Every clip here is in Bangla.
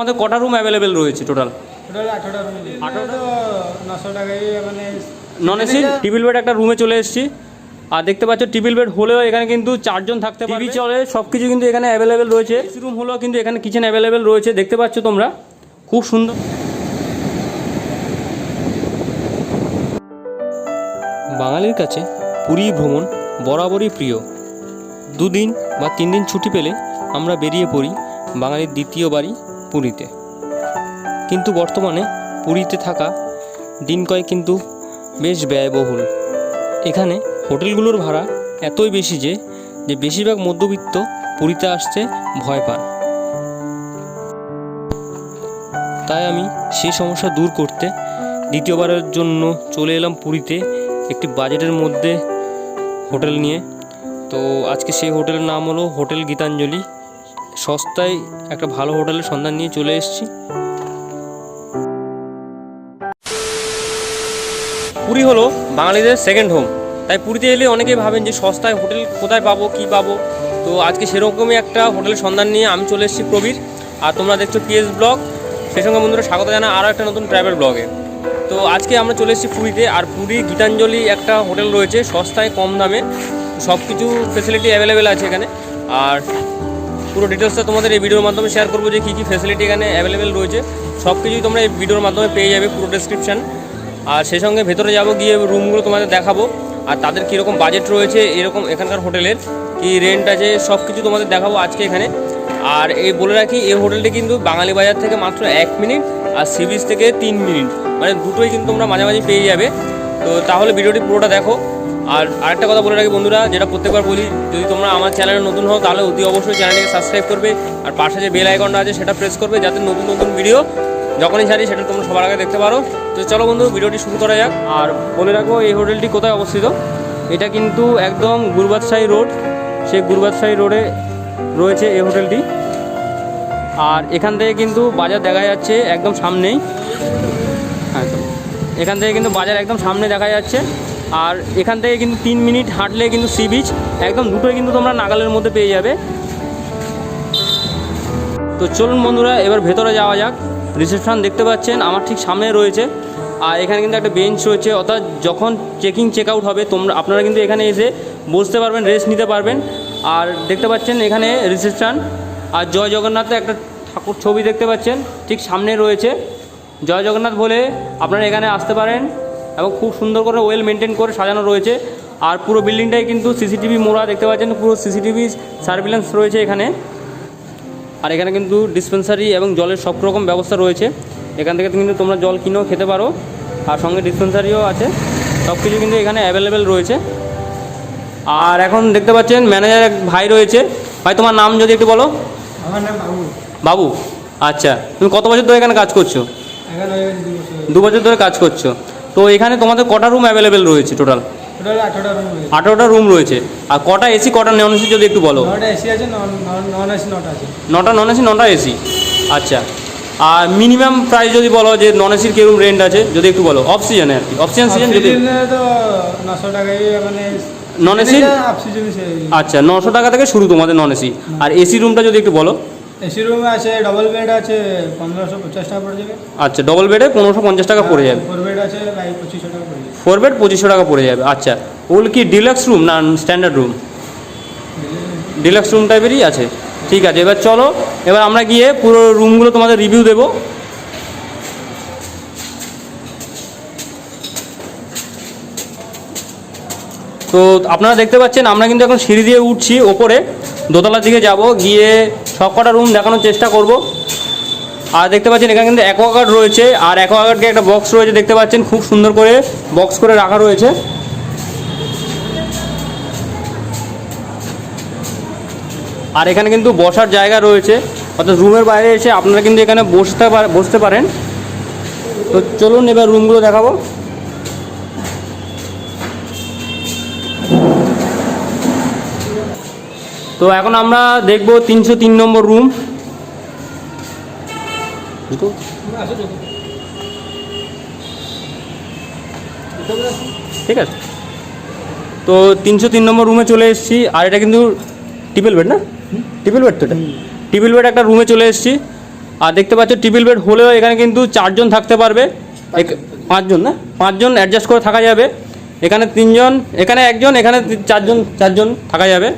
আমাদের কটা রুম অ্যাভেলেবেল রয়েছে টোটাল মানে নন এসি টিবিল বেড একটা রুমে চলে এসেছি। আর দেখতে পাচ্ছ টিবিল বেড হলেও এখানে কিন্তু চারজন থাকতে পারবে। টিভি চলে সব কিছু কিন্তু এখানে অ্যাভেলেবেল রয়েছে। এসি রুম হলেও কিন্তু এখানে কিচেন অ্যাভেলেবেল রয়েছে। দেখতে পাচ্ছ তোমরা খুব সুন্দর। বাঙালির কাছে পুরী ভ্রমণ বরাবরই প্রিয়। দুদিন বা তিন দিন ছুটি পেলে আমরা বেরিয়ে পড়ি বাঙালির দ্বিতীয় বাড়ি পুরীতে। কিন্তু বর্তমানে পুরীতে থাকা দিন কয়েক কিন্তু বেশ ব্যয়বহুল। এখানে হোটেলগুলোর ভাড়া এতই বেশি যে যে বেশিরভাগ মধ্যবিত্ত পুরীতে আসতে ভয় পান। তাই আমি সেই সমস্যা দূর করতে দ্বিতীয়বারের জন্য চলে এলাম পুরীতে একটি বাজেটের মধ্যে হোটেল নিয়ে। তো আজকে সেই হোটেলের নাম হলো হোটেল গীতাঞ্জলি। সস্তায় একটা ভালো হোটেলের সন্ধান নিয়ে চলে এসেছি। পুরী হলো বাঙালিদের সেকেন্ড হোম তাই পুরীতে এলে অনেকেই ভাবেন যে সস্তায় হোটেল কোথায় পাবো, কি পাবো? তো আজকে সেরকমই একটা হোটেলের সন্ধান নিয়ে আমি চলে এসেছি প্রবীর। আর তোমরা দেখছ পিএস ব্লগ সেই সঙ্গে বন্ধুরা স্বাগত জানা আরও একটা নতুন ট্রাভেল ব্লগে তো আজকে আমরা চলে এসেছি পুরীতে। আর পুরী গীতাঞ্জলি একটা হোটেল রয়েছে, সস্তায় কম দামে। সব কিছু ফেসিলিটি অ্যাভেলেবেল আছে এখানে। আর পুরো ডিটেলসটা তোমাদের এই ভিডিওর মাধ্যমে শেয়ার করব যে কী কী ফেসিলিটি এখানে অ্যাভেলেবেল রয়েছে। সব কিছুই তোমরা এই ভিডিওর মাধ্যমে পেয়ে যাবে পুরো ডেসক্রিপশন আর সেই সঙ্গে ভেতরে যাব, গিয়ে রুমগুলো তোমাদের দেখাবো। আর তাদের কীরকম বাজেট রয়েছে, এরকম এখানকার হোটেলের, কী রেন্ট আছে সব কিছু তোমাদের দেখাবো আজকে এখানে। আর এই বলে রাখি, এই হোটেলটি কিন্তু বাঙালি বাজার থেকে মাত্র এক মিনিট, আর সি থেকে তিন মিনিট। মানে দুটোই কিন্তু তোমরা মাঝামাঝি পেয়ে যাবে। তো তাহলে ভিডিওটি পুরোটা দেখো। আর আরেকটা কথা বলে রাখি বন্ধুরা, যেটা প্রত্যেকবার বলি, যদি তোমরা আমার চ্যানেলে নতুন হও, তাহলে অতি অবশ্যই চ্যানেলটিকে সাবস্ক্রাইব করবে, আর পাশে যে বেল আইকনটা আছে, সেটা প্রেস করবে, যাতে নতুন নতুন ভিডিও যখনই ছাড়ি, সেটা তোমরা সবার আগে দেখতে পারো। তো চলো বন্ধু ভিডিওটি শুরু করা যাক। আর বলে রাখো এই হোটেলটি কোথায় অবস্থিত? এটা কিন্তু একদম গুরবাদশাহী রোড। সেই গুরবাদশাহী রোডে রয়েছে এই হোটেলটি আর এখান থেকে কিন্তু বাজার দেখা যাচ্ছে একদম সামনেই। হ্যাঁ এখান থেকে কিন্তু বাজার একদম সামনে দেখা যাচ্ছে। আর এখান থেকে কিন্তু তিন মিনিট হাঁটলে কিন্তু সি বিচ, একদম দুটোই কিন্তু তোমরা নাগালের মধ্যে পেয়ে যাবে। তো চলুন বন্ধুরা, এবার ভেতরে যাওয়া যাক। রিসেপশন দেখতে পাচ্ছেন, আমার ঠিক সামনে রয়েছে। আর এখানে কিন্তু একটা বেঞ্চ রয়েছে, অর্থাৎ যখন চেকিং চেক আউট হবে, তোমরা, আপনারা কিন্তু এখানে এসে বসতে পারবেন, রেস্ট নিতে পারবেন। আর দেখতে পাচ্ছেন এখানে রিসেপশন। আর জয় জগন্নাথে একটা ঠাকুর ছবি দেখতে পাচ্ছেন, ঠিক সামনে রয়েছে। জয় জগন্নাথ বলে আপনারা এখানে আসতে পারেন। এবং খুব সুন্দর করে ওয়েল মেনটেন করে সাজানো রয়েছে। আর পুরো বিল্ডিংটাই কিন্তু সিসিটিভি মোড়া দেখতে পাচ্ছেন পুরো সিসিটিভি সার্ভিলেন্স রয়েছে এখানে। আর এখানে কিন্তু ডিসপেন্সারি এবং জলের সব রকম ব্যবস্থা রয়েছে। এখান থেকে কিন্তু তোমরা জল কিনেও খেতে পারো। আর সঙ্গে ডিসপেন্সারিও আছে। সব কিছু কিন্তু এখানে অ্যাভেলেবেল রয়েছে। আর এখন দেখতে পাচ্ছেন ম্যানেজার এক ভাই রয়েছে। ভাই তোমার নাম যদি একটু বলো? আমার নাম বাবু। বাবু? আচ্ছা তুমি কত বছর ধরে এখানে কাজ করছ? দু বছর ধরে কাজ করছ। তো এখানে তোমাদের কটা রুম অ্যাভেলেবেল রয়েছে টোটাল আঠারোটা রুম রয়েছে। আর কটা এসি কটা নন এসি যদি একটু বলো? নটা এসি আছে নন এসি নটা নন এসি আচ্ছা। আর মিনিমাম প্রাইস যদি বলো যে নন এসির কীরকম রেন্ট আছে যদি একটু বলো। অফ সিজনে আর কি। অফ সিজন সিজন যদি মানে নন এসি অক্সিজেন আচ্ছা নশো টাকা থেকে শুরু তোমাদের নন এসি আর এসি রুমটা যদি একটু বলো। এসি রুম আছে ডবল বেড আছে পনেরোশো পঞ্চাশ টাকা পড়ে যাবে। আচ্ছা ডবল বেডে পনেরোশো পঞ্চাশ টাকা পড়ে যাবে। ফোর বেড আছে প্রায় পঁচিশশো টাকা পড়ে যাবে। ফোর বেড পঁচিশশো টাকা পড়ে যাবে আচ্ছা। ওগুলো কি ডিলাক্স রুম না স্ট্যান্ডার্ড রুম ডিলাক্স রুম টাইপেরই আছে। ঠিক আছে এবার চলো এবার আমরা গিয়ে পুরো রুমগুলো তোমাদের রিভিউ দেবো। তো আপনারা দেখতে পাচ্ছেন আমরা কিন্তু এখন সিঁড়ি দিয়ে উঠছি ওপরে দোতলার দিকে যাব গিয়ে সব কটা রুম দেখানোর চেষ্টা করব। আর দেখতে পাচ্ছেন, এখানে কিন্তু অ্যাকোয়াগার্ড রয়েছে। আর অ্যাকোয়াগার্ডকে একটা বক্স রয়েছে, দেখতে পাচ্ছেন, খুব সুন্দর করে বক্স করে রাখা রয়েছে। আর এখানে কিন্তু বসার জায়গা রয়েছে। অর্থাৎ রুমের বাইরে এসে আপনারা কিন্তু এখানে বসতে বসতে পারেন। তো চলুন এবার রুমগুলো দেখাবো। তো এখন আমরা দেখব তিনশো তিন নম্বর রুম ঠিক আছে। তো তিনশো তিন নম্বর রুমে চলে এসেছি। আর এটা কিন্তু টিপল বেড না? টিপল বেড তো এটা? টিপল বেড একটা রুমে চলে এসেছি। আর দেখতে পাচ্ছ ট্রিপল বেড হলেও এখানে কিন্তু চারজন থাকতে পারবে। পাঁচজন না? পাঁচজন অ্যাডজাস্ট করে থাকা যাবে। এখানে তিনজন, এখানে একজন, এখানে চারজন চারজন থাকা যাবে।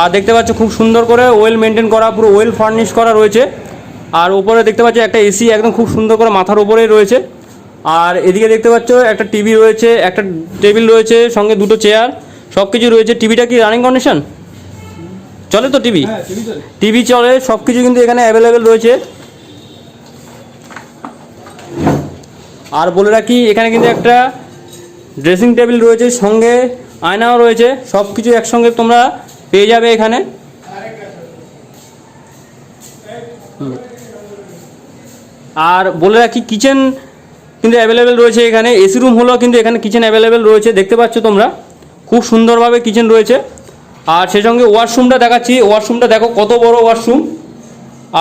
আর দেখতে পাচ্ছ খুব সুন্দর করে ওয়েল মেনটেন করা পুরো ওয়েল ফার্নিশ করা রয়েছে। আর উপরে দেখতে পাচ্ছ একটা এসি একদম খুব সুন্দর করে মাথার উপরেই রয়েছে। আর এদিকে দেখতে পাচ্ছ একটা টিভি রয়েছে একটা টেবিল রয়েছে সঙ্গে দুটো চেয়ার সব কিছু রয়েছে টিভিটা কি রানিং কন্ডিশন চলে তো টিভি হ্যাঁ টিভি টিভি চলে। সব কিছু কিন্তু এখানে অ্যাভেলেবেল রয়েছে। আর বলে রাখি এখানে কিন্তু একটা ড্রেসিং টেবিল রয়েছে সঙ্গে আয়নাও রয়েছে। সব কিছু একসঙ্গে তোমরা পেয়ে যাবে এখানে? আর বলে রাখি কিচেন কিন্তু অ্যাভেলেবেল রয়েছে এখানে। এসি রুম হলেও কিন্তু এখানে কিচেন অ্যাভেলেবেল রয়েছে, দেখতে পাচ্ছ তোমরা। খুব সুন্দরভাবে কিচেন রয়েছে। আর সেই সঙ্গে ওয়াশরুমটা দেখাচ্ছি। ওয়াশরুমটা দেখো কত বড় ওয়াশরুম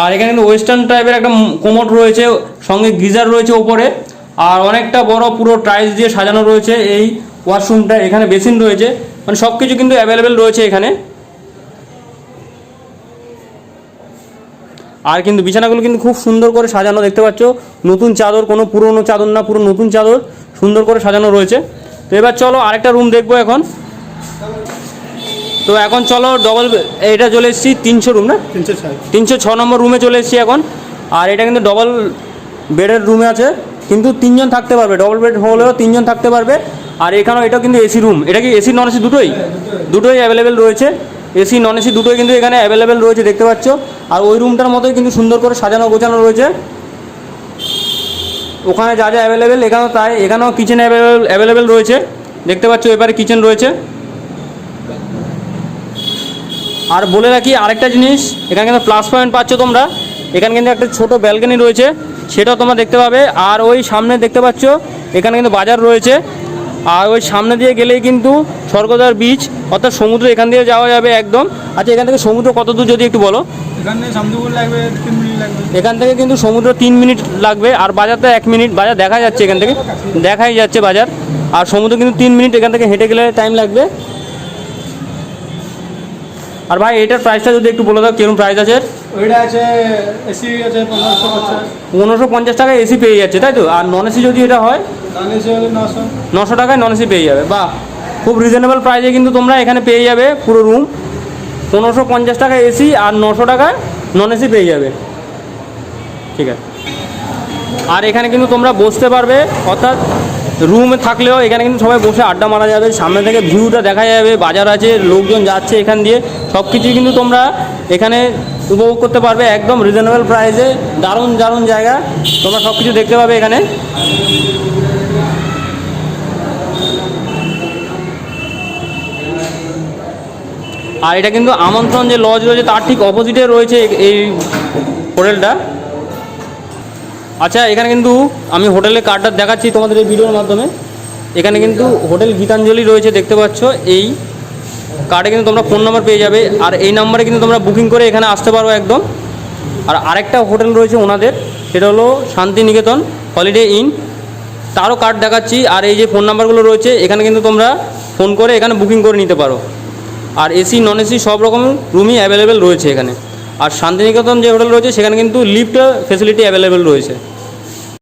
আর এখানে কিন্তু ওয়েস্টার্ন টাইপের একটা কোমোড রয়েছে, সঙ্গে গিজার রয়েছে ওপরে। আর অনেকটা বড় পুরো টাইলস দিয়ে সাজানো রয়েছে এই ওয়াশরুমটা এখানে বেসিন রয়েছে। মানে সব কিছু কিন্তু অ্যাভেলেবেল রয়েছে এখানে। আর কিন্তু বিছানাগুলো কিন্তু খুব সুন্দর করে সাজানো দেখতে পাচ্ছ? নতুন চাদর কোনো পুরনো চাদর না পুরো নতুন চাদর সুন্দর করে সাজানো রয়েছে। তো এবার চলো আরেকটা রুম দেখব এখন। তো এখন চলো ডবল এটা চলে এসেছি তিনশো রুম না? তিনশো ছয়। ছ নম্বর রুমে চলে এসেছি এখন। আর এটা কিন্তু ডবল বেডের রুমে আছে। কিন্তু তিনজন থাকতে পারবে ডবল বেড হলেও তিনজন থাকতে পারবে। আর এখানেও এটা কিন্তু এসি রুম এটা কি এসি নন এসি দুটোই? দুটোই অ্যাভেলেবেল রয়েছে। এসি নন এসি দুটোই কিন্তু এখানে অ্যাভেলেবেল রয়েছে দেখতে পাচ্ছ? আর ওই রুমটার মতোই কিন্তু সুন্দর করে সাজানো গোছানো রয়েছে। ওখানে যা যা অ্যাভেলেবেল এখানেও তাই, এখানেও কিচেন অ্যাভেলেবেল অ্যাভেলেবেল রয়েছে। দেখতে পাচ্ছ এবারে কিচেন রয়েছে। আর বলে রাখি আরেকটা জিনিস, এখানে কিন্তু প্লাস পয়েন্ট পাচ্ছ তোমরা। এখানে কিন্তু একটা ছোট ব্যালকনি রয়েছে, সেটাও তোমরা দেখতে পাবে। আর ওই সামনে দেখতে পাচ্ছ, এখানে কিন্তু বাজার রয়েছে। আর ওই সামনে দিয়ে গেলেই কিন্তু স্বর্গদার বিচ অর্থাৎ সমুদ্র এখান দিয়ে যাওয়া যাবে একদম। আচ্ছা এখান থেকে সমুদ্র কত দূর যদি একটু বলো? এখানে থেকে কিন্তু সমুদ্র তিন মিনিট লাগবে আর বাজারটা এক মিনিট। বাজার দেখা যাচ্ছে এখান থেকে। দেখাই যাচ্ছে বাজার। আর সমুদ্র কিন্তু তিন মিনিট এখান থেকে হেঁটে গেলে টাইম লাগবে। আর ভাই এটার প্রাইসটা যদি একটু বলে দাও কীরকম প্রাইস আছে? ওইটা আছে এসি আছে পনেরোশো পঞ্চাশ। টাকায় এসি পেয়ে যাচ্ছে তাই তো? আর নন এসি যদি এটা হয়? নশো। টাকায় নন এসি পেয়ে যাবে বাহ। খুব রিজনেবল প্রাইসে কিন্তু তোমরা এখানে পেয়ে যাবে পুরো রুম পনেরোশো পঞ্চাশ টাকা এসি আর নশো টাকায় নন এসি পেয়ে যাবে। ঠিক আছে। আর এখানে কিন্তু তোমরা বসতে পারবে অর্থাৎ রুমে থাকলেও এখানে কিন্তু সবাই বসে আড্ডা মারা যাবে। সামনে থেকে ভিউটা দেখা যাবে, বাজার আছে, লোকজন যাচ্ছে এখান দিয়ে। সব কিছুই কিন্তু তোমরা এখানে উপভোগ করতে পারবে একদম রিজনেবল প্রাইসে দারুণ দারুণ জায়গা। তোমরা সব কিছু দেখতে পাবে এখানে। আর এটা কিন্তু আমন্ত্রণ যে লজ রয়েছে, তার ঠিক অপোজিটে রয়েছে এই হোটেলটা আচ্ছা এখানে কিন্তু আমি হোটেলের কার্ডটা দেখাচ্ছি তোমাদের এই ভিডিওর মাধ্যমে। এখানে কিন্তু হোটেল গীতাঞ্জলি রয়েছে, দেখতে পাচ্ছ। এই কার্ডে কিন্তু তোমরা ফোন নাম্বার পেয়ে যাবে। আর এই নাম্বারে কিন্তু তোমরা বুকিং করে এখানে আসতে পারো একদম। আর আরেকটা হোটেল রয়েছে ওনাদের, সেটা হলো শান্তিনিকেতন হলিডে ইন তারও কার্ড দেখাচ্ছি। আর এই যে ফোন নাম্বারগুলো রয়েছে, এখানে কিন্তু তোমরা ফোন করে এখানে বুকিং করে নিতে পারো। আর এসি নন এসি সব রকম রুমই অ্যাভেলেবেল রয়েছে এখানে। আর শান্তিনিকেতন যে হোটেল রয়েছে সেখানে কিন্তু লিফ্ট ফেসিলিটি অ্যাভেলেবেল রয়েছে।